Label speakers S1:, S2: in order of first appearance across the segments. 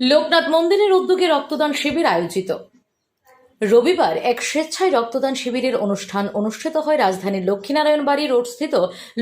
S1: লোকনাথ মন্দিরের উদ্যোগে রক্তদান শিবির আয়োজিত। রবিবার এক স্বেচ্ছায় রক্তদান শিবিরের অনুষ্ঠান অনুষ্ঠিত হয় রাজধানীর লক্ষ্মীনারায়ণ বাড়ি রোডস্থিত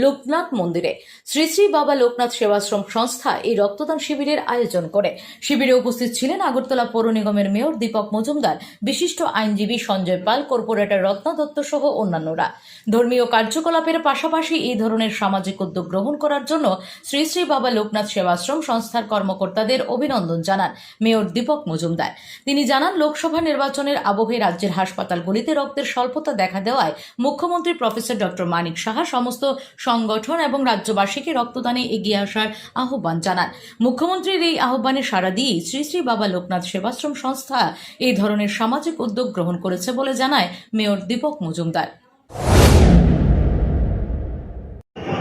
S1: লোকনাথ মন্দিরে। শ্রী শ্রী বাবা লোকনাথ সেবাশ্রম সংস্থা এই রক্তদান শিবিরের আয়োজন করে। শিবিরে উপস্থিত ছিলেন আগরতলা পৌর নিগমের মেয়র দীপক মজুমদার, বিশিষ্ট আইনজীবী সঞ্জয় পাল, কর্পোরেটর রত্না দত্ত সহ অন্যান্যরা। ধর্মীয় কার্যকলাপের পাশাপাশি এই ধরনের সামাজিক উদ্যোগ গ্রহণ করার জন্য শ্রী শ্রী বাবা লোকনাথ সেবাশ্রম সংস্থার কর্মকর্তাদের অভিনন্দন জানান মেয়র দীপক মজুমদার। তিনি জানান, লোকসভা নির্বাচনের আবহে রাজ্যের হাসপাতালগুলিতে রক্তের স্বল্পতা দেখা দেওয়ায় মুখ্যমন্ত্রী প্রফেসর ডক্টর মানিক সাহা সমস্ত সংগঠন এবং রাজ্যবাসীকে রক্তদানে এগিয়ে আসার আহ্বান জানান। মুখ্যমন্ত্রীর এই আহ্বানে সাড়া দিয়ে শ্রী শ্রী বাবা লোকনাথ সেবাশ্রম সংস্থা এই ধরনের সামাজিক উদ্যোগ গ্রহণ করেছে বলে জানায় মেয়র দীপক মজুমদার।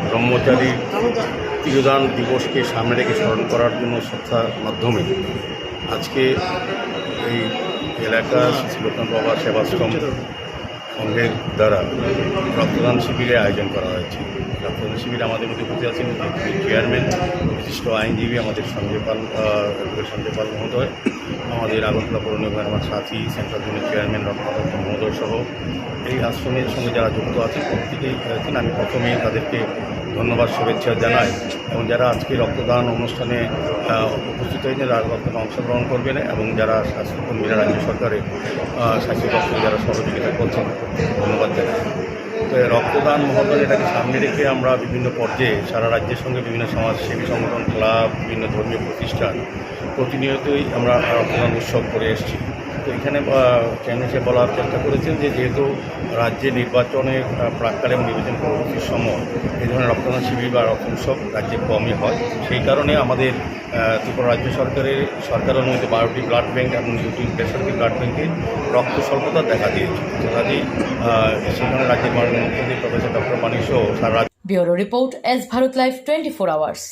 S2: ব্রহ্মচারী তিরোদান দিবসকে সামনে রেখে স্মরণ করার জন্য শ্রদ্ধার মাধ্যমে আজকে এই এলাকার লোকনাথ বাবা সেবাশ্রম সংঘের দ্বারা রক্তদান শিবিরের আয়োজন করা হয়েছে। রক্তদান শিবিরে আমাদের মধ্যে উপস্থিত আছেন চেয়ারম্যান বিশিষ্ট আইনজীবী আমাদের সঞ্জয় পাল সঞ্জয় পাল মহোদয়, আমাদের আগরতলা পৌর আমার সাথী সেন্ট্রাল জোনের চেয়ারম্যান রত্নাথ মহোদয় সহ এই আশ্রমের সঙ্গে যারা যুক্ত আছে প্রত্যেকেই আছেন। আমি প্রথমে তাদেরকে ধন্যবাদ, শুভেচ্ছা জানাই এবং যারা আজকে রক্তদান অনুষ্ঠানে উপস্থিত হয়েছেন, তারা রক্তদান অংশগ্রহণ করবেন এবং যারা স্বাস্থ্যকর্মীরা রাজ্য সরকারের স্বাস্থ্য দপ্তরে যারা সহযোগিতা করছেন, ধন্যবাদ জানাই। রক্তদান মহোদয় এটাকে সামনে রেখে আমরা বিভিন্ন পর্যায়ে সারা রাজ্যের সঙ্গে বিভিন্ন সমাজসেবী সংগঠন, ক্লাব, বিভিন্ন ধর্মীয় প্রতিষ্ঠান প্রতিনিয়তই আমরা রক্তদান উৎসব করে এসেছি। তো এখানে চ্যানেলে বলার চেষ্টা করেছেন যে যেহেতু রাজ্যে নির্বাচনের আহ, প্রাককালে এবং নির্বাচন পরবর্তী সময় এই ধরনের রক্তদান শিবির বা রক্ত উৎসব রাজ্যে কমই হয়। সেই কারণে আমাদের ত্রিপুরা রাজ্য সরকারের সরকার অনুমতি বারোটি ব্লাড ব্যাঙ্ক এবং দুটি বেসরকারি ব্লাড ব্যাংকে রক্ত স্বল্পতা দেখা দিয়েছে। কাজেই সেখানে রাজ্যের মাননীয় মুখ্যমন্ত্রী প্রফেসর ডক্টর মানিক সহ সারা
S1: bureau report S Bharat live twenty four hours.